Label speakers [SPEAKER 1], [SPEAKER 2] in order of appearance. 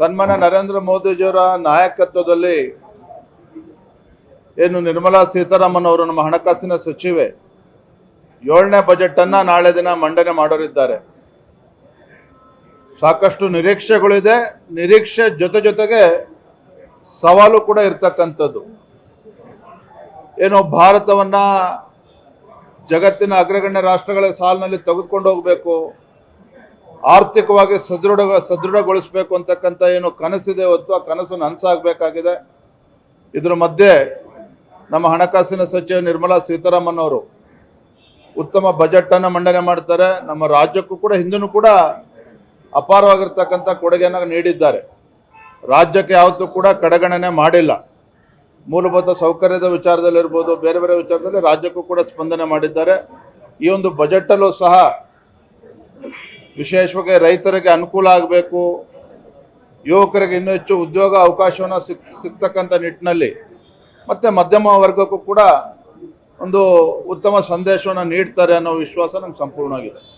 [SPEAKER 1] ಸನ್ಮಾನ್ಯ ನರೇಂದ್ರ ಮೋದಿಜಿಯವರ ನಾಯಕತ್ವದಲ್ಲಿ ಏನು ನಿರ್ಮಲಾ ಸೀತಾರಾಮನ್ ಅವರು ನಮ್ಮ ಹಣಕಾಸಿನ ಸಚಿವೆ ಏಳನೇ ಬಜೆಟ್ ಅನ್ನ ನಾಳೆ ದಿನ ಮಂಡನೆ ಮಾಡೋರಿದ್ದಾರೆ. ಸಾಕಷ್ಟು ನಿರೀಕ್ಷೆಗಳಿದೆ. ನಿರೀಕ್ಷೆ ಜೊತೆ ಜೊತೆಗೆ ಸವಾಲು ಕೂಡ ಇರ್ತಕ್ಕಂಥದ್ದು. ಏನು ಭಾರತವನ್ನ ಜಗತ್ತಿನ ಅಗ್ರಗಣ್ಯ ರಾಷ್ಟ್ರಗಳ ಸಾಲಿನಲ್ಲಿ ತೆಗೆದುಕೊಂಡು ಹೋಗಬೇಕು. ಆರ್ಥಿಕವಾಗಿ ಸದೃಢ, ಸದೃಢಗೊಳಿಸಬೇಕು ಅಂತಕ್ಕಂಥ ಏನು ಕನಸಿದೆ ಹೊತ್ತು ಆ ಕನಸು ನನಸಾಗಬೇಕಾಗಿದೆ. ಇದ್ರ ಮಧ್ಯೆ ನಮ್ಮ ಹಣಕಾಸಿನ ಸಚಿವ ನಿರ್ಮಲಾ ಸೀತಾರಾಮನ್ ಅವರು ಉತ್ತಮ ಬಜೆಟ್ ಅನ್ನ ಮಂಡನೆ ಮಾಡ್ತಾರೆ. ನಮ್ಮ ರಾಜ್ಯಕ್ಕೂ ಕೂಡ ಹಿಂದೂ ಕೂಡ ಅಪಾರವಾಗಿರ್ತಕ್ಕಂಥ ಕೊಡುಗೆಯನ್ನು ನೀಡಿದ್ದಾರೆ. ರಾಜ್ಯಕ್ಕೆ ಯಾವತ್ತೂ ಕೂಡ ಕಡೆಗಣನೆ ಮಾಡಿಲ್ಲ. ಮೂಲಭೂತ ಸೌಕರ್ಯದ ವಿಚಾರದಲ್ಲಿರ್ಬೋದು, ಬೇರೆ ಬೇರೆ ವಿಚಾರದಲ್ಲಿ ರಾಜ್ಯಕ್ಕೂ ಕೂಡ ಸ್ಪಂದನೆ ಮಾಡಿದ್ದಾರೆ. ಈ ಒಂದು ಬಜೆಟ್ ಅಲ್ಲೂ ಸಹ ವಿಶೇಷವಾಗಿ ರೈತರಿಗೆ ಅನುಕೂಲ ಆಗಬೇಕು, ಯುವಕರಿಗೆ ಇನ್ನೂ ಹೆಚ್ಚು ಉದ್ಯೋಗ ಅವಕಾಶವನ್ನು ಸಿಕ್, ಸಿಗ್ತಕ್ಕಂಥ ನಿಟ್ಟಿನಲ್ಲಿ ಮತ್ತೆ ಮಧ್ಯಮ ವರ್ಗಕ್ಕೂ ಕೂಡ ಒಂದು ಉತ್ತಮ ಸಂದೇಶವನ್ನು ನೀಡ್ತಾರೆ ಅನ್ನೋ ವಿಶ್ವಾಸ ನಮ್ಗೆ ಸಂಪೂರ್ಣವಾಗಿದೆ.